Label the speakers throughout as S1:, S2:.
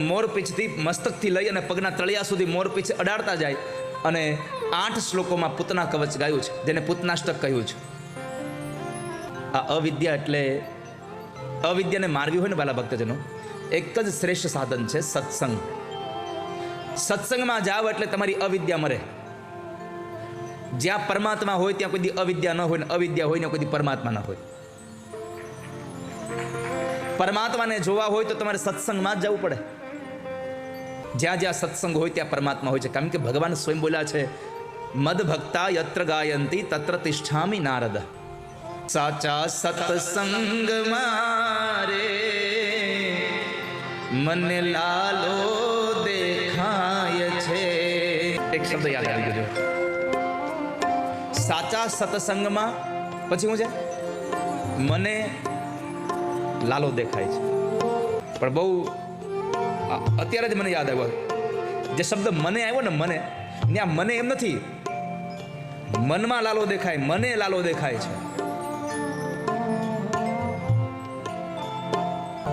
S1: મોરપીંછથી મસ્તકથી લઈ અને પગના તળિયા સુધી મોરપીંછ અડાડતા જાય અને આઠ શ્લોકોમાં પૂતના કવચ ગાયું છે, જેને પૂતનાષ્ટક કહ્યું છે. આ અવિદ્યા એટલે અવિદ્યાને મારવી હોય ને બાલા ભક્તજનો, એક જ શ્રેષ્ઠ સાધન છે સત્સંગ. સત્સંગમાં જાવ એટલે તમારી અવિદ્યા મરે. જ્યાં પરમાત્મા હોય ત્યાં કોઈ અવિદ્યા ન હોય ને અવિદ્યા હોય ને કોઈ પરમાત્મા ન હોય. પરમાત્માને જોવા હોય તો તમારે સત્સંગમાં જ જવું પડે. જ્યાં જ્યાં સત્સંગ હોય ત્યાં પરમાત્મા હોય છે. કારણ કે ભગવાન સ્વયં બોલ્યા છે, મદ યત્ર ગાયંતી તત્ર તિષ્ઠામી નારદ. સાચા સત્સંગ મારે, મને લાલો દેખાય છે. એક શબ્દ યાદ આવી ગયો સાચા સત્સંગમાં, પછી હું છે? મને લાલો દેખાય છે. પણ બહુ અત્યારે જ મને યાદ આવ્યો. જે શબ્દ મને આવ્યો ને મને ને આ મને એમ નથી. મનમાં લાલો દેખાય, મને લાલો દેખાય છે.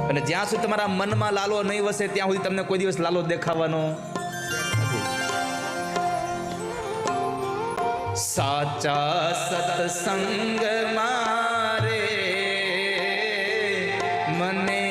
S1: અને જ્યાં સુધી તમારા મનમાં લાલો નહીં વસે, ત્યાં સુધી તમને કોઈ દિવસ લાલો દેખાવાનો સાચા સતસંગ મારે, મને